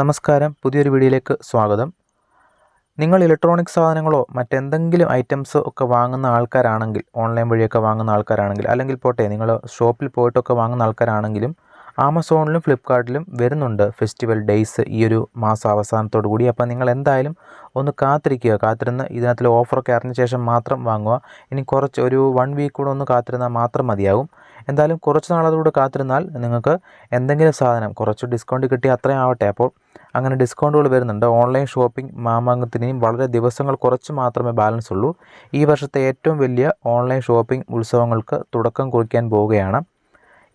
നമസ്കാരം. പുതിയൊരു വീഡിയോയിലേക്ക് സ്വാഗതം. നിങ്ങൾ ഇലക്ട്രോണിക് സാധനങ്ങളോ മറ്റെന്തെങ്കിലും ഐറ്റംസ് ഒക്കെ വാങ്ങുന്ന ആൾക്കാരാണെങ്കിൽ ഓൺലൈൻ വഴിയൊക്കെ വാങ്ങുന്ന ആൾക്കാരാണെങ്കിൽ അല്ലെങ്കിൽ പോട്ടെ നിങ്ങൾ ഷോപ്പിൽ പോയിട്ടൊക്കെ വാങ്ങുന്ന ആൾക്കാരാണെങ്കിലും ആമസോണിലും ഫ്ലിപ്പ്കാർട്ടിലും വരുന്നുണ്ട് ഫെസ്റ്റിവൽ ഡേയ്സ് ഈ ഒരു മാസം അവസാനത്തോടു കൂടി. അപ്പോൾ നിങ്ങൾ എന്തായാലും ഒന്ന് കാത്തിരിക്കുക. കാത്തിരുന്ന് ഇതിനകത്തിൽ ഓഫറൊക്കെ അറിഞ്ഞ ശേഷം മാത്രം വാങ്ങുക. ഇനി കുറച്ച് ഒരു വൺ വീക്ക് കൂടെ ഒന്ന് കാത്തിരുന്നാൽ മാത്രം മതിയാകും എന്തായാലും കുറച്ച് നാളതുകൂടെ കാത്തിരുന്നാൽ നിങ്ങൾക്ക് എന്തെങ്കിലും സാധനം കുറച്ച് ഡിസ്കൗണ്ട് കിട്ടി അത്രയും ആവട്ടെ. അപ്പോൾ അങ്ങനെ ഡിസ്കൗണ്ടുകൾ വരുന്നുണ്ട്. ഓൺലൈൻ ഷോപ്പിംഗ് മാമാങ്കത്തിനെയും വളരെ ദിവസങ്ങൾ കുറച്ച് മാത്രമേ ബാലൻസ് ഉള്ളൂ. ഈ വർഷത്തെ ഏറ്റവും വലിയ ഓൺലൈൻ ഷോപ്പിംഗ് ഉത്സവങ്ങൾക്ക് തുടക്കം കുറിക്കാൻ പോവുകയാണ്.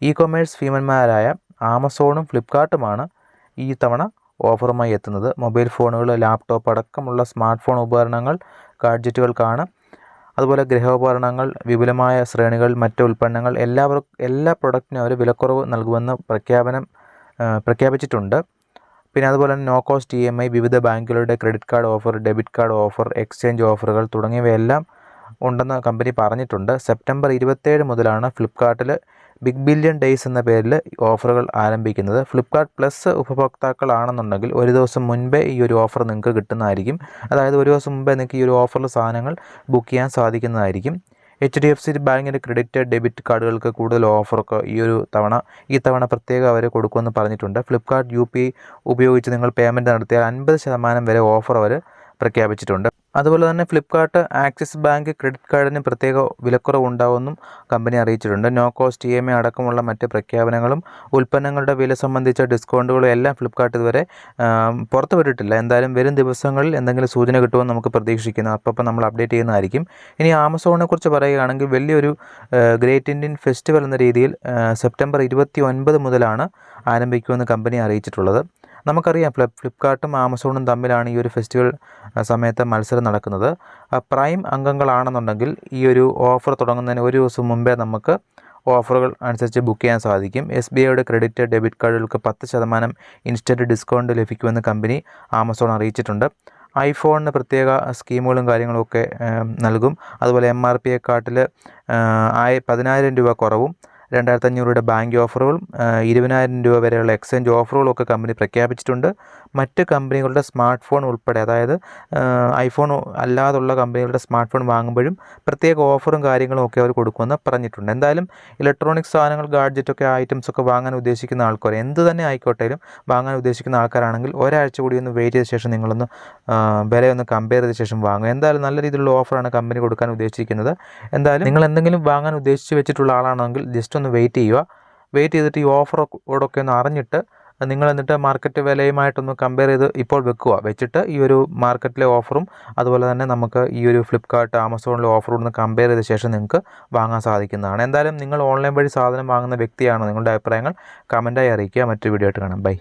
ഇ കൊമേഴ്സ് ഭീമന്മാരായ ആമസോണും ഫ്ലിപ്കാർട്ടുമാണ് ഈ തവണ ഓഫറുമായി എത്തുന്നത്. മൊബൈൽ ഫോണുകൾ ലാപ്ടോപ്പ് അടക്കമുള്ള സ്മാർട്ട് ഫോൺ ഉപകരണങ്ങൾ ഗാഡ്ജറ്റുകൾക്കാണ്. അതുപോലെ ഗൃഹോപകരണങ്ങൾ വിപുലമായ ശ്രേണികൾ മറ്റ് ഉൽപ്പന്നങ്ങൾ എല്ലാവർക്കും എല്ലാ പ്രൊഡക്റ്റിനും അവർ വിലക്കുറവ് നൽകുമെന്ന് പ്രഖ്യാപനം പ്രഖ്യാപിച്ചിട്ടുണ്ട്. പിന്നെ അതുപോലെ തന്നെ no cost E M I വിവിധ ബാങ്കുകളുടെ credit card offer debit card offer exchange ഓഫറുകൾ തുടങ്ങിയവയെല്ലാം ഉണ്ടെന്ന് കമ്പനി പറഞ്ഞിട്ടുണ്ട്. സെപ്റ്റംബർ ഇരുപത്തേഴ് മുതലാണ് ഫ്ലിപ്പ്കാർട്ടിൽ ബിഗ് ബില്യൺ ഡേയ്സ് എന്ന പേരിൽ ഓഫറുകൾ ആരംഭിക്കുന്നത്. ഫ്ലിപ്പ്കാർട്ട് പ്ലസ് ഉപഭോക്താക്കളാണെന്നുണ്ടെങ്കിൽ ഒരു ദിവസം മുൻപേ ഈ ഒരു ഓഫർ നിങ്ങൾക്ക് കിട്ടുന്നതായിരിക്കും. അതായത് ഒരു ദിവസം മുമ്പേ നിങ്ങൾക്ക് ഈ ഒരു ഓഫറിൽ സാധനങ്ങൾ ബുക്ക് ചെയ്യാൻ സാധിക്കുന്നതായിരിക്കും. എച്ച് ഡി എഫ് സി ബാങ്കിന്റെ ക്രെഡിറ്റ് ഡെബിറ്റ് കാർഡുകൾക്ക് കൂടുതൽ ഓഫറൊക്കെ ഈ ഒരു തവണ ഈ തവണ പ്രത്യേകം അവർ കൊടുക്കുമെന്ന് പറഞ്ഞിട്ടുണ്ട്. ഫ്ലിപ്കാർട്ട് യു പി ഉപയോഗിച്ച് നിങ്ങൾ പേയ്മെന്റ് നടത്തിയാൽ അൻപത് ശതമാനം വരെ ഓഫർ അവർ പ്രഖ്യാപിച്ചിട്ടുണ്ട്. അതുപോലെ തന്നെ ഫ്ലിപ്കാർട്ട് ആക്സിസ് ബാങ്ക് ക്രെഡിറ്റ് കാർഡിന് പ്രത്യേക വിലക്കുറവ് ഉണ്ടാവുമെന്നും കമ്പനി അറിയിച്ചിട്ടുണ്ട്. No cost E M I അടക്കമുള്ള മറ്റ് പ്രഖ്യാപനങ്ങളും ഉൽപ്പന്നങ്ങളുടെ വില സംബന്ധിച്ച ഡിസ്കൗണ്ടുകളും എല്ലാം ഫ്ലിപ്കാർട്ട് ഇതുവരെ പുറത്തുവിട്ടിട്ടില്ല. എന്തായാലും വരും ദിവസങ്ങളിൽ എന്തെങ്കിലും സൂചന കിട്ടുമെന്ന് നമുക്ക് പ്രതീക്ഷിക്കുന്നു. അപ്പോൾ നമ്മൾ അപ്ഡേറ്റ് ചെയ്യുന്നതായിരിക്കും. ഇനി ആമസോണിനെ കുറിച്ച് പറയുകയാണെങ്കിൽ വലിയൊരു ഗ്രേറ്റ് ഇന്ത്യൻ ഫെസ്റ്റിവൽ എന്ന രീതിയിൽ സെപ്റ്റംബർ ഇരുപത്തി ഒൻപത് മുതലാണ് ആരംഭിക്കുമെന്ന് കമ്പനി അറിയിച്ചിട്ടുള്ളത്. നമുക്കറിയാം ഫ്ലിപ്പ് ഫ്ലിപ്കാർട്ടും ആമസോണും തമ്മിലാണ് ഈ ഒരു ഫെസ്റ്റിവൽ സമയത്ത് മത്സരം നടക്കുന്നത്. പ്രൈം അംഗങ്ങളാണെന്നുണ്ടെങ്കിൽ ഈ ഒരു ഓഫർ തുടങ്ങുന്നതിന് ഒരു ദിവസം മുമ്പേ നമുക്ക് ഓഫറുകൾ അനുസരിച്ച് ബുക്ക് ചെയ്യാൻ സാധിക്കും. എസ് ബി ഐയുടെ ക്രെഡിറ്റ് ഡെബിറ്റ് കാർഡുകൾക്ക് പത്ത് ശതമാനം ഇൻസ്റ്റന്റ് ഡിസ്കൗണ്ട് ലഭിക്കുമെന്ന് കമ്പനി ആമസോൺ അറിയിച്ചിട്ടുണ്ട്. ഐഫോണിന് പ്രത്യേക സ്കീമുകളും കാര്യങ്ങളും ഒക്കെ നൽകും. അതുപോലെ എം ആർ പി എക്കാട്ടിൽ ആയി പതിനായിരം രൂപ കുറവും. രണ്ടായിരത്തി അഞ്ഞൂറ് ബാങ്ക് ഓഫറുകളും ഇരുപതിനായിരം രൂപ വരെയുള്ള എക്സ്ചേഞ്ച് ഓഫറുകളും ഒക്കെ കമ്പനി പ്രഖ്യാപിച്ചിട്ടുണ്ട്. മറ്റ് കമ്പനികളുടെ സ്മാർട്ട് ഫോൺ ഉൾപ്പെടെ അതായത് ഐഫോൺ അല്ലാതുള്ള കമ്പനികളുടെ സ്മാർട്ട് ഫോൺ വാങ്ങുമ്പോഴും പ്രത്യേക ഓഫറും കാര്യങ്ങളും ഒക്കെ അവർ കൊടുക്കുമെന്ന് പറഞ്ഞിട്ടുണ്ട്. എന്തായാലും ഇലക്ട്രോണിക് സാധനങ്ങൾ ഗാഡ്ജറ്റൊക്കെ ഐറ്റംസ് ഒക്കെ വാങ്ങാൻ ഉദ്ദേശിക്കുന്ന ആൾക്കാർ എന്ത് തന്നെ ആയിക്കോട്ടേലും വാങ്ങാൻ ഉദ്ദേശിക്കുന്ന ആൾക്കാരാണെങ്കിൽ ഒരാഴ്ച കൂടി ഒന്ന് വെയിറ്റ് ചെയ്ത ശേഷം നിങ്ങളൊന്ന് വിലയൊന്ന് കമ്പയർ ചെയ്ത ശേഷം വാങ്ങുക. എന്തായാലും നല്ല രീതിയിലുള്ള ഓഫറാണ് കമ്പനി കൊടുക്കാൻ ഉദ്ദേശിക്കുന്നത്. എന്തായാലും നിങ്ങൾ എന്തെങ്കിലും വാങ്ങാൻ ഉദ്ദേശിച്ച് വെച്ചിട്ടുള്ള ആളാണെങ്കിൽ ജസ്റ്റ് ഒന്ന് വെയിറ്റ് ചെയ്യുക. വെയിറ്റ് ചെയ്തിട്ട് ഈ ഓഫറോടൊക്കെ ഒന്ന് അറിഞ്ഞിട്ട് നിങ്ങൾ എന്നിട്ട് മാർക്കറ്റ് വിലയുമായിട്ടൊന്ന് കമ്പയർ ചെയ്ത് ഇപ്പോൾ വെക്കുക. വെച്ചിട്ട് ഈ ഒരു മാർക്കറ്റിലെ ഓഫറും അതുപോലെ തന്നെ നമുക്ക് ഈ ഒരു ഫ്ലിപ്കാർട്ട് ആമസോണിലെ ഓഫറും ഒന്ന് കമ്പയർ ചെയ്ത ശേഷം നിങ്ങൾക്ക് വാങ്ങാൻ സാധിക്കുന്നതാണ്. എന്തായാലും നിങ്ങൾ ഓൺലൈൻ വഴി സാധനം വാങ്ങുന്ന വ്യക്തിയാണ് നിങ്ങളുടെ അഭിപ്രായങ്ങൾ കമന്റായി അറിയിക്കുക. മറ്റൊരു വീഡിയോ ആയിട്ട് കാണാം. ബൈ